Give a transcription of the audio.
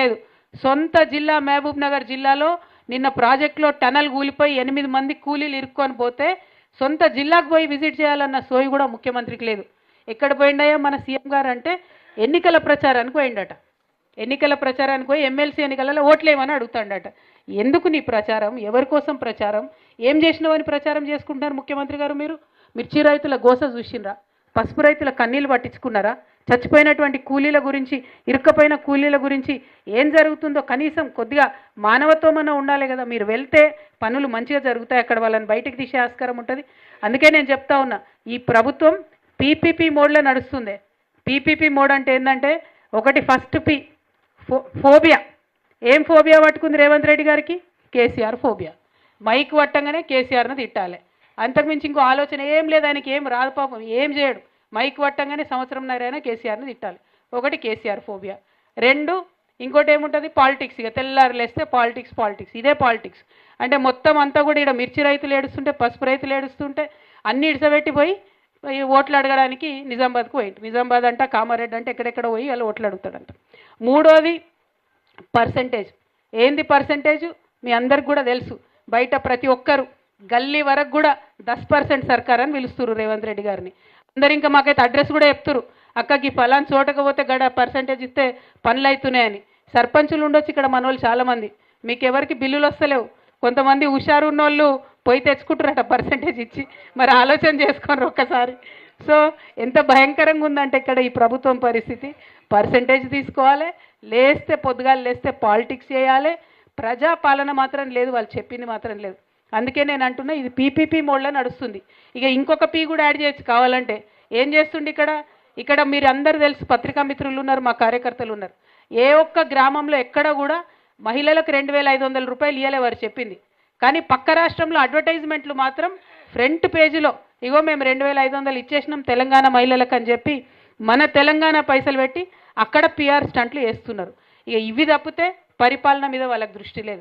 లేదు. సొంత జిల్లా మహబూబ్ నగర్ జిల్లాలో నిన్న ప్రాజెక్టులో టనల్ కూలిపోయి ఎనిమిది మంది కూలీలు ఇరుక్కొని పోతే సొంత జిల్లాకు పోయి విజిట్ చేయాలన్న సోయి కూడా ముఖ్యమంత్రికి లేదు. ఎక్కడ పోయిండయో మన సీఎం గారు అంటే ఎన్నికల ప్రచారానికి పోయిండట. ఎన్నికల ప్రచారానికి పోయి ఎమ్మెల్సీ ఎన్నికలలో ఓట్లేమని అడుగుతాడట. ఎందుకు నీ ప్రచారం? ఎవరి కోసం ప్రచారం? ఏం చేసినావని ప్రచారం చేసుకుంటున్నారు ముఖ్యమంత్రి గారు మీరు? మిర్చి రైతుల గోస చూసిండ్రా పసుపు రైతుల కన్నీళ్ళు పట్టించుకున్నారా? చచ్చిపోయినటువంటి కూలీల గురించి ఇరుక్కపోయిన కూలీల గురించి ఏం జరుగుతుందో కనీసం కొద్దిగా మానవత్వం అన్న ఉండాలి కదా. మీరు వెళ్తే పనులు మంచిగా జరుగుతాయి అక్కడ వాళ్ళని బయటికి తీసే ఆస్కారం ఉంటుంది. అందుకే నేను చెప్తా ఉన్నా ఈ ప్రభుత్వం పీపీపీ మోడ్లో నడుస్తుంది. పీపీపీ మోడ్ అంటే ఏంటంటే ఒకటి ఫస్ట్ పి ఫో ఫోబియా. ఏం ఫోబియా పట్టుకుంది రేవంత్ రెడ్డి గారికి? కేసీఆర్ ఫోబియా. మైక్ పట్టంగానే కేసీఆర్ని తిట్టాలి. అంతకుమించి ఇంకో ఆలోచన ఏం లేదు ఆయనకి ఏం రాదు పాపం ఏం చేయడు. మైక్ పట్టంగానే సంవత్సరం నరైనా కేసీఆర్ని తిట్టాలి. ఒకటి కేసీఆర్ ఫోబియా. రెండు ఇంకోటి ఏముంటుంది? పాలిటిక్స్. ఇక తెల్లారు లేస్తే పాలిటిక్స్ పాలిటిక్స్. ఇదే పాలిటిక్స్. అంటే మొత్తం అంతా కూడా ఇక్కడ మిర్చి రైతులు ఏడుస్తుంటే పసుపు రైతులు ఏడుస్తుంటే అన్ని ఇడిసబెట్టిపోయి ఓట్లు అడగడానికి నిజామాబాద్కు పోయింది నిజామాబాద్ అంట కామారెడ్డి అంటే ఎక్కడెక్కడ పోయి వాళ్ళు ఓట్లు అడుగుతాడంట. మూడోది పర్సంటేజ్. ఏంది పర్సంటేజ్? మీ అందరికి కూడా తెలుసు. బయట ప్రతి ఒక్కరు గల్లీ వరకు కూడా దస్ పర్సెంట్ సర్కార్ అని పిలుస్తున్నారు రేవంత్ రెడ్డి గారిని. అందరు ఇంకా మాకైతే అడ్రస్ కూడా చెప్తురు అక్కకి ఫలాన్ చోటకపోతే గడ పర్సంటేజ్ ఇస్తే పనులు అవుతున్నాయని సర్పంచులు ఉండొచ్చు ఇక్కడ మన వాళ్ళు చాలామంది. మీకు ఎవరికి బిల్లులు వస్తలేవు. కొంతమంది హుషారు ఉన్నోళ్ళు పోయి తెచ్చుకుంటారట పర్సంటేజ్ ఇచ్చి. మరి ఆలోచన చేసుకోరు ఒక్కసారి. సో ఎంత భయంకరంగా ఉందంటే ఇక్కడ ఈ ప్రభుత్వం పరిస్థితి. పర్సంటేజ్ తీసుకోవాలి లేస్తే పొద్దుగాలు లేస్తే పాలిటిక్స్ చేయాలి. ప్రజాపాలన మాత్రం లేదు వాళ్ళు చెప్పింది మాత్రం లేదు. అందుకే నేను అంటున్నా ఇది పీపీపీ మోడ్లో నడుస్తుంది. ఇక ఇంకొక పీ కూడా యాడ్ చేయొచ్చు కావాలంటే. ఏం చేస్తుంది ఇక్కడ? ఇక్కడ మీరు అందరు తెలుసు పత్రికా మిత్రులు ఉన్నారు మా కార్యకర్తలు ఉన్నారు. ఏ ఒక్క గ్రామంలో ఎక్కడ కూడా మహిళలకు రెండు వేల ఐదు వందల రూపాయలు ఇవ్వలేవారు చెప్పింది. కానీ పక్క రాష్ట్రంలో అడ్వర్టైజ్మెంట్లు మాత్రం ఫ్రంట్ పేజీలో ఇగో మేము రెండు వేల ఐదు వందలు ఇచ్చేసినాం తెలంగాణ మహిళలకు అని చెప్పి మన తెలంగాణ పైసలు పెట్టి అక్కడ పిఆర్ స్టంట్లు వేస్తున్నారు. ఇక ఇవి తప్పితే పరిపాలన మీద వాళ్ళకి దృష్టి లేదు.